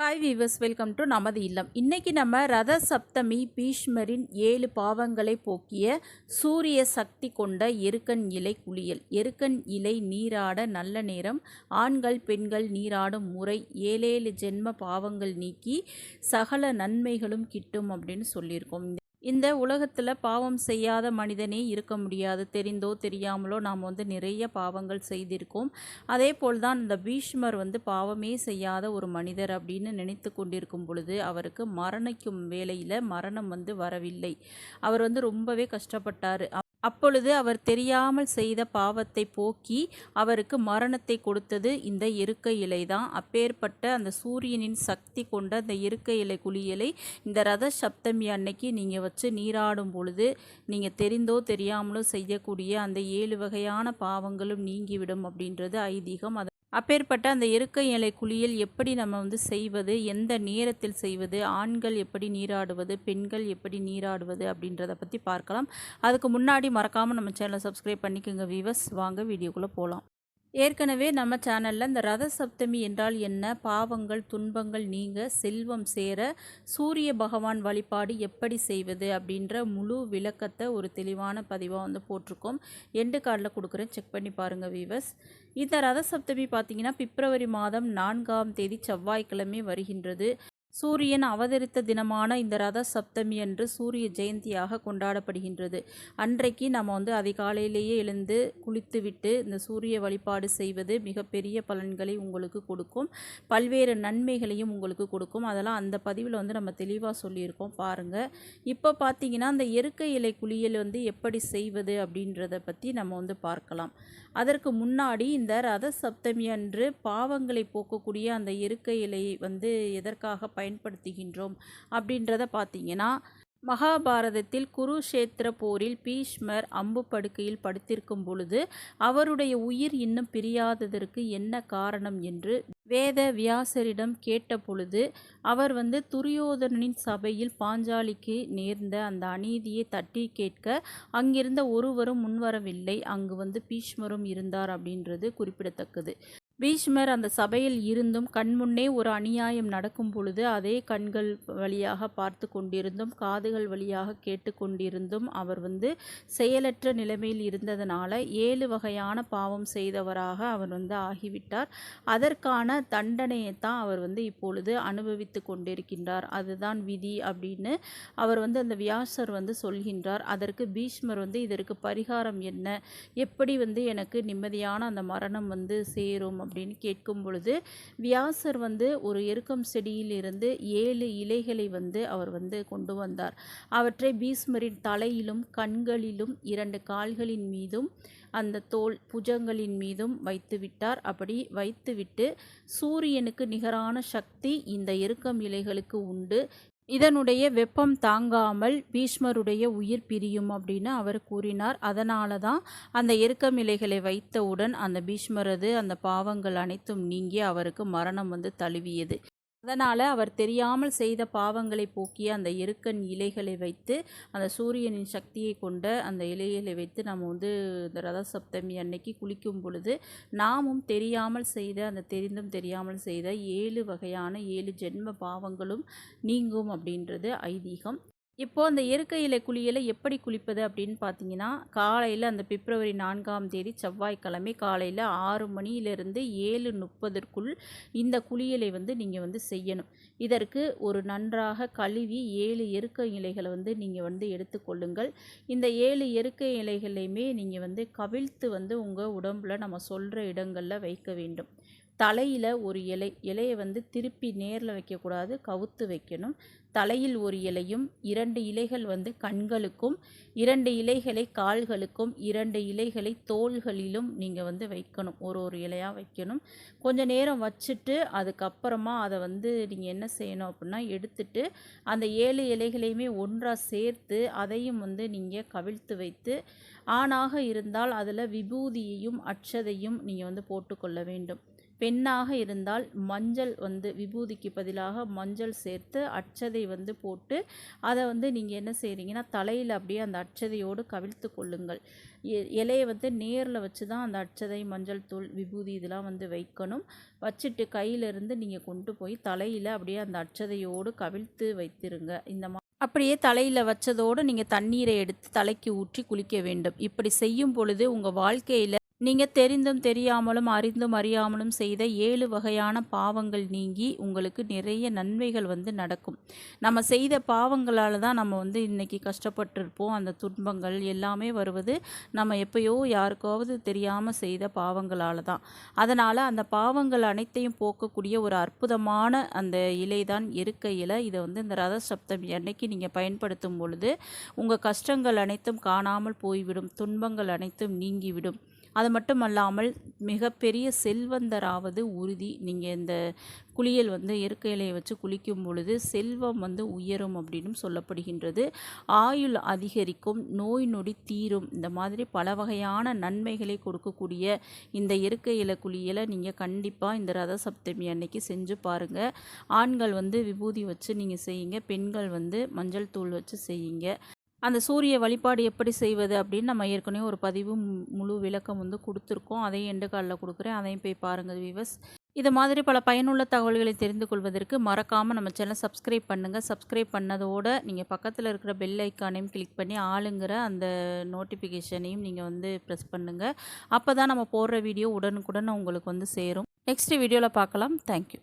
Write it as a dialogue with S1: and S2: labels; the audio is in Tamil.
S1: ஹாய் வீவர்ஸ் வெல்கம் டு நமது இல்லம். இன்றைக்கி நம்ம ரத சப்தமி பீஷ்மரின் ஏழு பாவங்களை போக்கிய சூரிய சக்தி கொண்ட எருக்கன் இலை குளியல். எருக்கன் இலை நீராட நல்ல நேரம் ஆண்கள் பெண்கள் நீராடும் முறை ஏழேழு ஜென்ம பாவங்கள் நீக்கி சகல நன்மைகளும் கிட்டும் அப்படின்னு சொல்லியிருக்கோம். இந்த உலகத்தில் பாவம் செய்யாத மனிதனே இருக்க முடியாது. தெரிந்தோ தெரியாமலோ நாம் வந்து நிறைய பாவங்கள் செய்திருக்கோம். அதே போல் தான் இந்த பீஷ்மர் வந்து பாவமே செய்யாத ஒரு மனிதர் அப்படின்னு நினைத்து கொண்டிருக்கும் பொழுது அவருக்கு மரணிக்கும் வேலையில் மரணம் வந்து வரவில்லை. அவர் வந்து ரொம்பவே கஷ்டப்பட்டார். அப்பொழுது அவர் தெரியாமல் செய்த பாவத்தை போக்கி அவருக்கு மரணத்தை கொடுத்தது இந்த இருக்க இலை தான். அப்பேற்பட்ட அந்த சூரியனின் சக்தி கொண்ட அந்த இருக்க இலை குளியலை இந்த ரத சப்தமி அன்னைக்கு நீங்கள் வச்சு நீராடும் பொழுது நீங்கள் தெரிந்தோ தெரியாமலோ செய்யக்கூடிய அந்த ஏழு வகையான பாவங்களும் நீங்கிவிடும் அப்படின்றது ஐதீகம். அதை அப்பேற்பட்ட அந்த இருக்கை இலை குழியில் எப்படி நம்ம வந்து செய்வது எந்த நேரத்தில் செய்வது ஆண்கள் எப்படி நீராடுவது பெண்கள் எப்படி நீராடுவது அப்படின்றத பற்றி பார்க்கலாம். அதுக்கு முன்னாடி மறக்காமல் நம்ம சேனலை சப்ஸ்கிரைப் பண்ணிக்கோங்க வீவர்ஸ் வாங்க வீடியோக்குள்ளே போகலாம் ஏற்கனவே நம்ம சேனலில் இந்த ரத சப்தமி என்றால் என்ன? பாவங்கள் துன்பங்கள் நீங்க செல்வம் சேர சூரிய பகவான் வழிபாடு எப்படி செய்வது? அப்படின்ற முழு விளக்கத்தை ஒரு தெளிவான பதிவாக வந்து போட்டிருக்கோம். எண்டு கார்டில் கொடுக்குறேன். செக் பண்ணி பாருங்கள் வீவர்ஸ் இந்த ரத சப்தமி பார்த்தீங்கன்னா பிப்ரவரி மாதம் நான்காம் தேதி செவ்வாய்க்கிழமை வருகின்றது. சூரியன் அவதரித்த தினமான இந்த ரத சப்தமி அன்று சூரிய ஜெயந்தியாக கொண்டாடப்படுகின்றது. அன்றைக்கு நம்ம வந்து அதிகாலையிலேயே எழுந்து குளித்துவிட்டு இந்த சூரிய வழிபாடு செய்வது மிகப்பெரிய பலன்களை உங்களுக்கு கொடுக்கும். பல்வேறு நன்மைகளையும் உங்களுக்கு கொடுக்கும். அதெல்லாம் அந்த பதிவில் வந்து நம்ம தெளிவாக சொல்லியிருக்கோம். பாருங்கள் இப்போ பார்த்தீங்கன்னா அந்த எருக்க இலை குளியல் வந்து எப்படி செய்வது அப்படின்றத பற்றி நம்ம வந்து பார்க்கலாம். அதற்கு முன்னாடி இந்த ரத சப்தமி அன்று பாவங்களை போக்கக்கூடிய அந்த எருக்கை இலை வந்து எதற்காக பயன்படுத்துகின்றோம் அப்படின்றத பார்த்தீங்கன்னா மகாபாரதத்தில் குருஷேத்திர போரில் பீஷ்மர் அம்பு படுக்கையில் படுத்திருக்கும் பொழுது அவருடைய உயிர் இன்னும் பிரியாததற்கு என்ன காரணம் என்று வேத வியாசரிடம் கேட்ட பொழுது அவர் வந்து துரியோதனனின் சபையில் பாஞ்சாலிக்கு நேர்ந்த அந்த அநீதியை தட்டி கேட்க அங்கிருந்த ஒருவரும் முன்வரவில்லை அங்கு வந்து பீஷ்மரும் இருந்தார் அப்படின்றது குறிப்பிடத்தக்கது. பீஷ்மர் அந்த சபையில் இருந்தும் கண்முன்னே ஒரு அநியாயம் நடக்கும் பொழுது அதே கண்கள் வழியாக பார்த்து கொண்டிருந்தும் காதுகள் வழியாக கேட்டு கொண்டிருந்தும் அவர் வந்து செயலற்ற நிலைமையில் இருந்ததனால ஏழு வகையான பாவம் செய்தவராக அவர் வந்து ஆகிவிட்டார். அதற்கான தண்டனையை தான் அவர் வந்து இப்பொழுது அனுபவித்து கொண்டிருக்கின்றார். அதுதான் விதி அப்படின்னு அவர் வந்து அந்த வியாசர் வந்து சொல்கின்றார். அதற்கு பீஷ்மர் வந்து இதற்கு பரிகாரம் என்ன? எப்படி வந்து எனக்கு நிம்மதியான அந்த மரணம் வந்து சேரும் அப்படின்னு கேட்கும் பொழுது வியாசர் வந்து ஒரு எருக்கம் செடியிலிருந்து ஏழு இலைகளை வந்து அவர் வந்து கொண்டு வந்தார். அவற்றை பீஷ்மரின் தலையிலும் கண்களிலும் இரண்டு கால்களின் மீதும் அந்த தோல் புஜங்களின் மீதும் வைத்து விட்டார் அப்படி வைத்துவிட்டு சூரியனுக்கு நிகரான சக்தி இந்த எருக்கம் இலைகளுக்கு உண்டு. இதனுடைய வெப்பம் தாங்காமல் பீஷ்மருடைய உயிர் பிரியும் அப்படின்னு அவர் கூறினார். அதனால தான் அந்த எருக்கமிலைகளை வைத்தவுடன் அந்த பீஷ்மரது அந்த பாவங்கள் அனைத்தும் நீங்கி அவருக்கு மரணம் வந்து தழுவியது. அதனால் அவர் தெரியாமல் செய்த பாவங்களை போக்கிய அந்த எருக்கன் இலைகளை வைத்து அந்த சூரியனின் சக்தியை கொண்ட அந்த இலைகளை வைத்து நம்ம வந்து இந்த ரத சப்தமி அன்னைக்கு குளிக்கும் பொழுது நாமும் தெரியாமல் செய்த அந்த தெரிந்தும் தெரியாமல் செய்த ஏழு வகையான ஏழு ஜென்ம பாவங்களும் நீங்கும் அப்படின்றது ஐதீகம். இப்போது அந்த இயற்கை இலை குளியலை எப்படி குளிப்பது அப்படின்னு பார்த்தீங்கன்னா காலையில் அந்த பிப்ரவரி நான்காம் தேதி செவ்வாய்க்கிழமை காலையில் ஆறு மணியிலிருந்து ஏழு முப்பதற்குள் இந்த குளியலை வந்து நீங்கள் வந்து செய்யணும். இதற்கு ஒரு நன்றாக கழுவி ஏழு எருக்க இலைகளை வந்து நீங்கள் வந்து எடுத்துக்கொள்ளுங்கள் இந்த ஏழு எருக்க இலைகளையுமே நீங்கள் வந்து கவிழ்த்து வந்து உங்கள் உடம்பில் நம்ம சொல்கிற இடங்களில் வைக்க வேண்டும். தலையில் ஒரு இலை இலையை வந்து திருப்பி நேரில் வைக்கக்கூடாது கவுத்து வைக்கணும். தலையில் ஒரு இலையும் இரண்டு இலைகள் வந்து கண்களுக்கும் இரண்டு இலைகளை கால்களுக்கும் இரண்டு இலைகளை தோள்களிலும் நீங்கள் வந்து வைக்கணும். ஒரு ஒரு இலையாக வைக்கணும். கொஞ்ச நேரம் வச்சுட்டு அதுக்கப்புறமா அதை வந்து நீங்கள் என்ன செய்யணும் அப்படின்னா எடுத்துட்டு அந்த ஏழு இலைகளையுமே ஒன்றாக சேர்த்து அதையும் வந்து நீங்கள் கவிழ்த்து வைத்து ஆணாக இருந்தால் அதில் விபூதியையும் அச்சதையும் நீங்கள் வந்து போட்டுக்கொள்ள வேண்டும். பெண்ணாக இருந்தால் மஞ்சள் வந்து விபூதிக்கு பதிலாக மஞ்சள் சேர்த்து அட்சதை வந்து போட்டு அதை வந்து நீங்கள் என்ன செய்கிறீங்கன்னா தலையில் அப்படியே அந்த அட்சதையோடு கவிழ்த்து கொள்ளுங்கள். இலையை வந்து நேரில் வச்சு தான் அந்த அட்சதை மஞ்சள் தூள் விபூதி இதெல்லாம் வந்து வைக்கணும். வச்சுட்டு கையிலிருந்து நீங்கள் கொண்டு போய் தலையில் அப்படியே அந்த அட்சதையோடு கவிழ்த்து வைத்திருங்க. இந்த மா அப்படியே தலையில் வச்சதோடு நீங்கள் தண்ணீரை எடுத்து தலைக்கு ஊற்றி குளிக்க வேண்டும். இப்படி செய்யும் பொழுது உங்கள் வாழ்க்கையில் நீங்கள் தெரிந்தும் தெரியாமலும் அறிந்தும் அறியாமலும் செய்த ஏழு வகையான பாவங்கள் நீங்கி உங்களுக்கு நிறைய நன்மைகள் வந்து நடக்கும். நம்ம செய்த பாவங்களால் தான் நம்ம வந்து இன்றைக்கி கஷ்டப்பட்டிருப்போம். அந்த துன்பங்கள் எல்லாமே வருவது நம்ம எப்பயோ யாருக்காவது தெரியாமல் செய்த பாவங்களால் தான். அதனால் அந்த பாவங்கள் அனைத்தையும் போக்கக்கூடிய ஒரு அற்புதமான அந்த இலை தான் இருக்க இலை. இதை வந்து இந்த ரத சப்தம் அன்னைக்கு நீங்கள் பயன்படுத்தும் பொழுது உங்கள் கஷ்டங்கள் அனைத்தும் காணாமல் போய்விடும். துன்பங்கள் அனைத்தும் நீங்கிவிடும். அது மட்டும் அல்லாமல் மிகப்பெரிய செல்வந்தராவது உறுதி. நீங்கள் இந்த குளியல் வந்து இயற்கையிலையை இலையை வச்சு குளிக்கும் பொழுது செல்வம் வந்து உயரும் அப்படின்னு சொல்லப்படுகின்றது. ஆயுள் அதிகரிக்கும் நோய் நொடி தீரும். இந்த மாதிரி பல வகையான நன்மைகளை கொடுக்கக்கூடிய இந்த இயற்கையில இலை குளியலை நீங்கள் கண்டிப்பாக இந்த ரத சப்தமி அன்னைக்கு செஞ்சு பாருங்கள் ஆண்கள் வந்து விபூதி வச்சு நீங்கள் செய்யுங்க பெண்கள் வந்து மஞ்சள் தூள் வச்சு செய்யுங்க. அந்த சூரிய வழிபாடு எப்படி செய்வது அப்படின்னு நம்ம ஏற்கனவே ஒரு பதிவு முழு விளக்கம் வந்து கொடுத்துருக்கோம். அதையும் எண்டு காலில் கொடுக்குறேன். அதையும் போய் பாருங்கள் விவஸ் இது மாதிரி பல பயனுள்ள தகவல்களை தெரிந்து கொள்வதற்கு மறக்காமல் நம்ம சேனல் சப்ஸ்கிரைப் பண்ணுங்கள் சப்ஸ்கிரைப் பண்ணதோடு நீங்கள் பக்கத்தில் இருக்கிற பெல் ஐக்கானையும் கிளிக் பண்ணி ஆளுங்கிற அந்த நோட்டிஃபிகேஷனையும் நீங்கள் வந்து ப்ரெஸ் பண்ணுங்கள் அப்போ தான் நம்ம போடுற வீடியோ உடனுக்குடன் உங்களுக்கு வந்து சேரும். நெக்ஸ்ட் வீடியோவில் பார்க்கலாம். தேங்க்யூ